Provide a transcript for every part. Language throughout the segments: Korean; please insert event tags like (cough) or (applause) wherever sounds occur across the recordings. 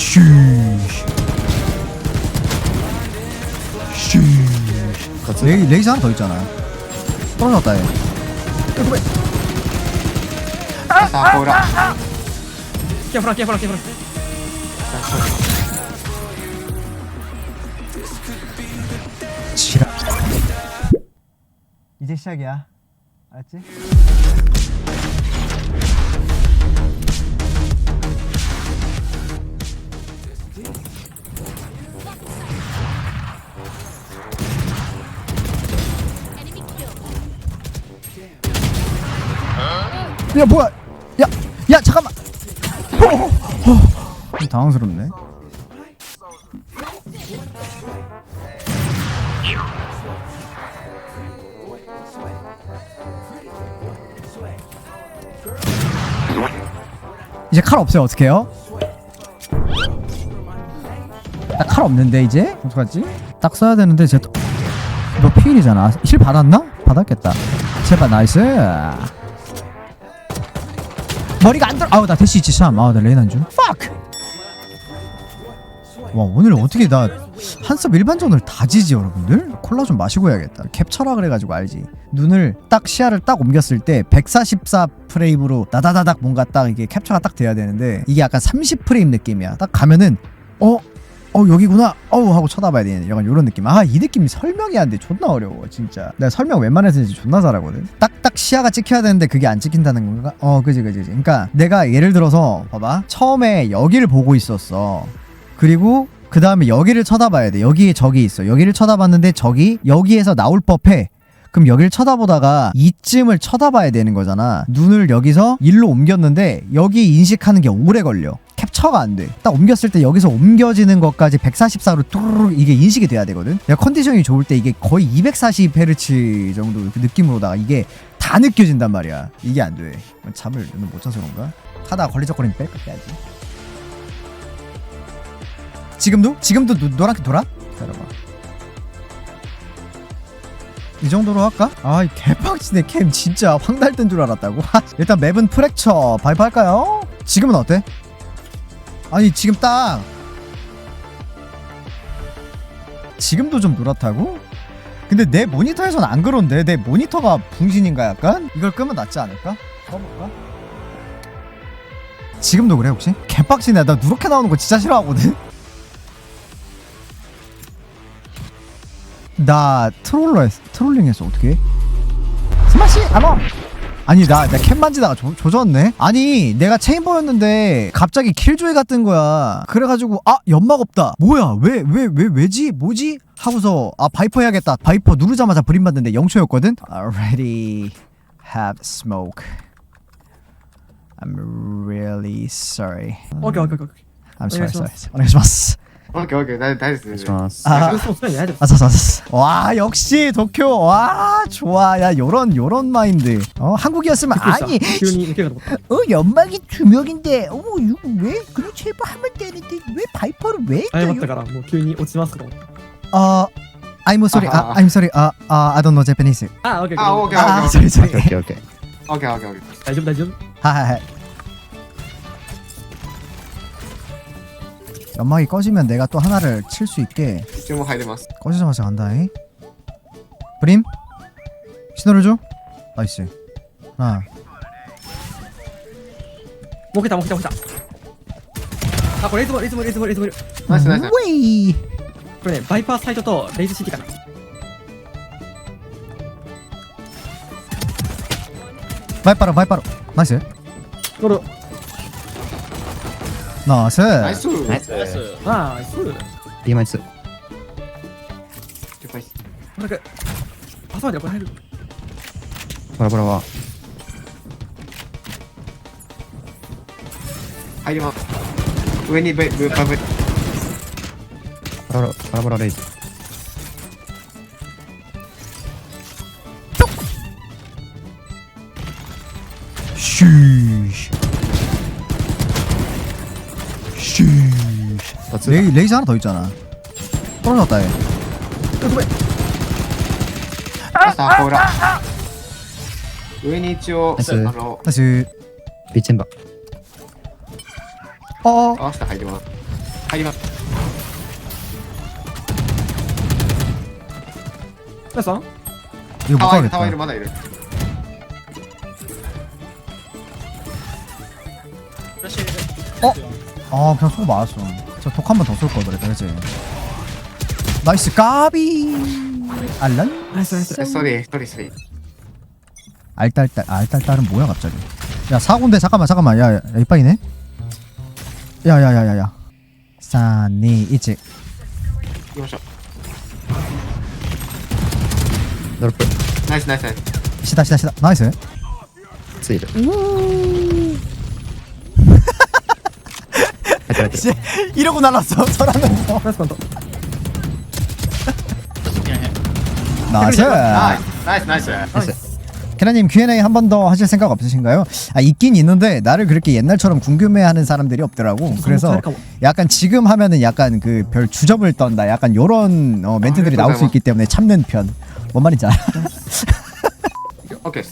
쉬. 쉬. 같은 레이, 네, 네 레이스 하나 더 있잖아. 떨어졌다 얘. 사고라 깨물어 깨물어 깨물어 지랄. 이제 시작이야. 알았지? 야 뭐야? 야, 야 잠깐만. 어, 어, 어. 좀 당황스럽네. 이제 칼 없어요 어떡해요? 나 칼 없는데 이제? 어떡하지? 딱 써야 되는데 제 또- 너 피일이잖아 힐 받았나? 받았겠다 제발 나이스 머리가 안 들어. 아우 나 대시 있지 참 아우 나 레인 안 줌 fuck. 와 오늘 어떻게 나 한섭 일반전을 다 지지 여러분들? 콜라 좀 마시고 해야겠다. 캡처라 그래가지고 알지? 눈을 딱 시야를 딱 옮겼을 때 144 프레임으로 나다다닥 뭔가 딱 이게 캡처가 딱 돼야 되는데 이게 약간 30 프레임 느낌이야. 딱 가면은 어? 어 여기구나 어우 하고 쳐다봐야 되는 약간 요런 느낌 아 이 느낌이 설명이 안 돼 존나 어려워 진짜 내가 설명 웬만해서 이제 존나 잘하거든 딱딱 시야가 찍혀야 되는데 그게 안 찍힌다는 건가? 어 그지 그지 그지 그러니까 내가 예를 들어서 봐봐 처음에 여기를 보고 있었어 그리고 그 다음에 여기를 쳐다봐야 돼. 여기에 적이 있어. 여기를 쳐다봤는데 적이 여기에서 나올 법해. 그럼 여기를 쳐다보다가 이쯤을 쳐다봐야 되는 거잖아. 눈을 여기서 일로 옮겼는데 여기 인식하는 게 오래 걸려. 캡처가 안 돼. 딱 옮겼을 때 여기서 옮겨지는 것까지 144로 뚜루룩 이게 인식이 돼야 되거든. 야 컨디션이 좋을 때 이게 거의 240Hz 정도 그 느낌으로다가 이게 다 느껴진단 말이야. 이게 안 돼. 잠을 못 자서 그런가? 하다 가 걸리적거리면 뺄까 빼야지. 지금도? 지금도 노, 노랗게 돌아? 기다려봐 이 정도로 할까? 아이 개빡치네 캠 진짜 황달된 줄 알았다고 (laughs) 일단 맵은 프랙처 발표할까요? 지금은 어때? 아니 지금 딱 지금도 좀 노랗다고? 근데 내 모니터에선 안 그런데 내 모니터가 붕신인가 약간? 이걸 끄면 낫지 않을까? 꺼볼까? 지금도 그래 혹시? 개빡치네 나 누렇게 나오는 거 진짜 싫어하거든 나 트롤러 했, 트롤링 했어 어떻게? 스마시 안와 아니 나 나 캠 만지다가 조, 조졌네 아니 내가 체인버였는데 갑자기 킬조이 같은 거야 그래가지고 아 연막 없다 뭐야 왜 왜 왜 왜, 지 뭐지 하고서 아 바이퍼 해야겠다 바이퍼 누르자마자 브림 받는데 0초였거든 already have smoke I'm really sorry 오케이 오케이 오케이 I'm sorry sorry お願い 오네가시마스 オッケーオッケー大大丈夫ですます。 아, 嘘嘘にないで 아싸, 아싸. 와, 역시 도쿄. 와, 좋아. 야, 요런 요런 마인드. 어, 한국이었으면 아니, 急に抜けるかと思っ 어, 연막이 두 명인데. 어머, 이거 왜? 그럼 제발 하면 되는데 왜 바이퍼를 왜 た謝った 껴요? からもう急に落ちますかと思った 어, I'm sorry. 아, 아하. I'm sorry. 아, 아, I don't know Japanese. あオッケーあオッケーオッケー 아, sorry, オッ sorry. ケーオッケーオッケー。オッケーオッケーオッケー大丈夫大丈夫 하하하. 연막이 꺼지면 내가 또 하나를 칠 수 있게 注文入れます。 꺼지자마자 간다잉 브림? 신호를 줘? 나이스. 하나. 먹겠다 먹겠다 먹겠다. 아これいつもいつもいつもいつもいつもナイスナイスナイス。 음, 웨이! これねバイパーサイトとレイズシティかなこ 바이바로 바이바로. 나이스. れナイスナイスナイスナイスナイスディマイス。デ。ードやばいほら、ほらは。入ります。上にブブブブブブブブブブブブブブ 二つ。 레이 레이저 하나 더 있잖아. 떨어졌다 얘. さあほら上に一応ナイスあの 다시. ビッチェンバ。 어. 合わせて入ります 入ります 나이스 원 이거 못 タワーいるタワーい 가겠다 るまだいる 아 그냥 쏘고 맞았어 저 독 한 번 더 쏠 걸 그랬다 그지 나이스 까비! 알란? 아, 쏘리 쏘리 쏘리. 알딸딸 알딸딸은 뭐야 갑자기? 야 사고인데 잠깐만 잠깐만. 야, 야 이빨이네? 야야야야야. 사니 이치 요셔 나이스 나이스 나이스. 시다 시다 시다. 나이스. 쓰이 씨, 이러고 날랐어 저라면 한번 더. 나이스. 나이스. 나이스. 나이스. 캐나님 Q&A 한 번 더 하실 생각 없으신가요? 아 있긴 있는데 나를 그렇게 옛날처럼 궁금해하는 사람들이 없더라고. 그래서 약간 지금 하면은 약간 그 별 주접을 떤다. 약간 요런 어, 멘트들이 아, 나올 수 있기 때문에 참는 편뭔 말인지 알아 오케이.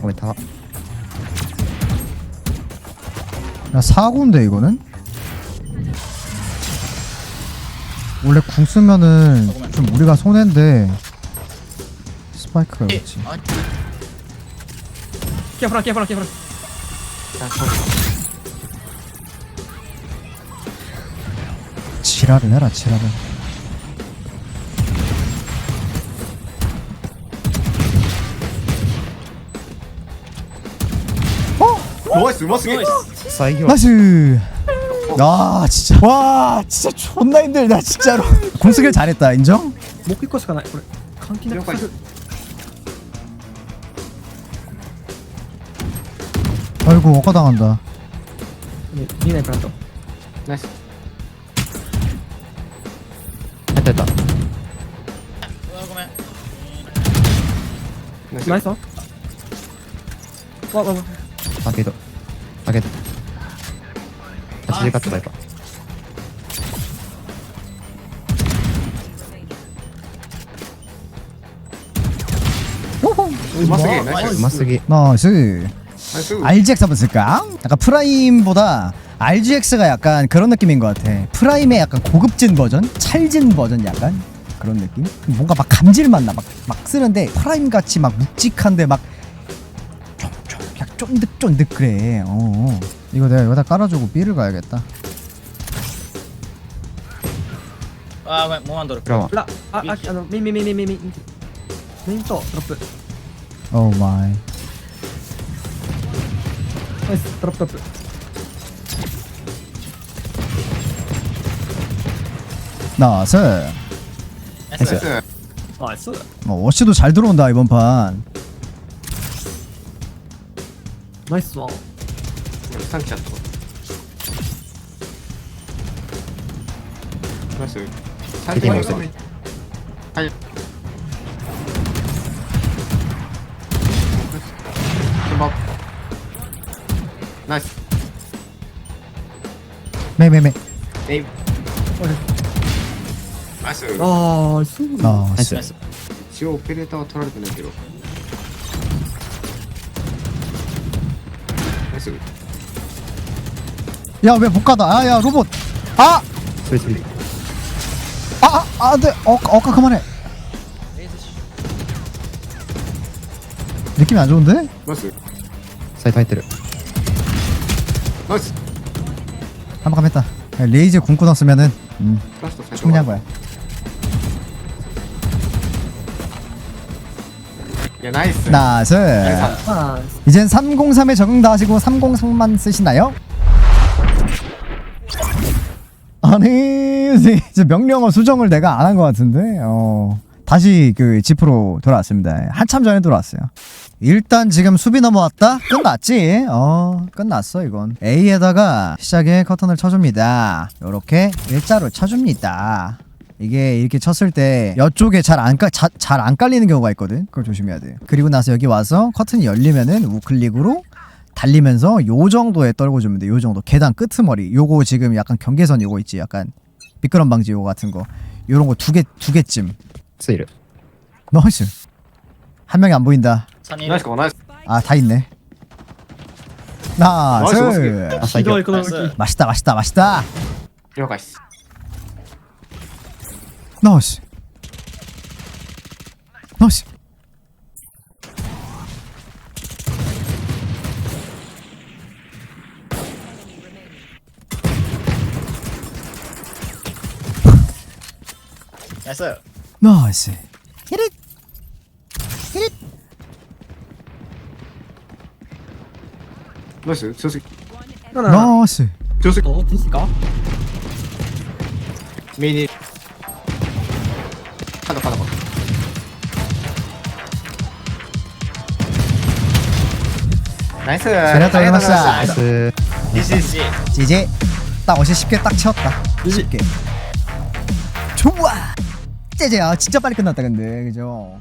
거기다 나 사고인데 이거는? 원래 궁 쓰면은 좀 우리가 손해인데 스파이크가 예. 그렇지. 아, 깨프라 깨프라 깨프라. 지랄을 해라 지랄을. 어? ナイスうますぎ最強。 나이스. 아 진짜 와 진짜 존나 힘들다 진짜로. 공수길 잘했다 인정? もう一個しかないこれ換気なくする 아이고 억까 당한다. 見ないプラントナイス入った入った。ナイスナイスワンわわわアーケー 하게 돼. 아, 지질 갖지 말까. 음악쓰기 나이스 음악쓰기. 나이스. 나이스 RGX 한번 쓸까? 약간 프라임보다 RGX가 약간 그런 느낌인 것 같아. 프라임의 약간 고급진 버전? 찰진 버전 약간? 그런 느낌? 뭔가 막 감질맛 나. 막, 막 쓰는데 프라임 같이 막 묵직한데 막 쫀득쫀득 그래. 어, 어 이거 내가 여기다 깔아주고 B를 가야겠다. 아, 왜, 뭐만 들어. 그럼 라, 아, 아, 아, no, mi, mi, mi, mi, mi, 오 마이 Nice, drop, 나이스. 나이스. 나이스. 어, 워시도 잘 들어온다 이번 판. ナイスワン。3来ちゃったナイス。はい。ナイス。めいめいめい。ナイス。ああそうなんだ。一応オペレーターは取られてないけど。 쓰고 야 왜 못 가다? 아야 로봇. 아! 쓰리 쓰리 아! 아, 아 안돼. 어, 어까 그만해. 느낌이 안 좋은데? 나이스 사이트 하이트를 나이스 한번 감했다. 레이즈 굶고 났으면은 음, 충분한 거야. 예, 나이스. 나스. 이젠 303에 적응 다 하시고 303만 쓰시나요? 아니, 이제 명령어 수정을 내가 안 한 것 같은데, 어. 다시 그 지프로 돌아왔습니다. 한참 전에 돌아왔어요. 일단 지금 수비 넘어왔다? 끝났지? 어, 끝났어, 이건. A에다가 시작에 커튼을 쳐줍니다. 요렇게 일자로 쳐줍니다. 이게 이렇게 쳤을 때 이쪽에 잘 안 잘 안 깔리는 경우가 있거든 그걸 조심해야 돼 그리고 나서 여기 와서 커튼이 열리면은 우클릭으로 달리면서 요 정도에 떨고 주면 돼. 요 정도. 계단 끄트머리. 요거 지금 약간 경계선 요거 있지. 약간 미끄럼 방지 요거 같은 거. 요런 거 두 개 두 개쯤. ついる。 나이스. 한 명이 안 보인다. 3人いるナイスかナイス 아, 다 있네. 나이스 나이스, あ、最強 이거 。 이거 나이스. 맛있다 맛있다 맛있다 了解っす 나이스 나이스 나이스 나이스 히릿 히릿 나이스 저 새끼 하나 나이스 저 새끼 어 됐을 까? 미니 나이스. 제라토 다이아나 해놨어. 나이스. 나이스. GGG. 이제 딱 어제 쉽게 딱 채웠다. 쉽게. 좋아. 제제야 진짜 빨리 끝났다 근데 그죠?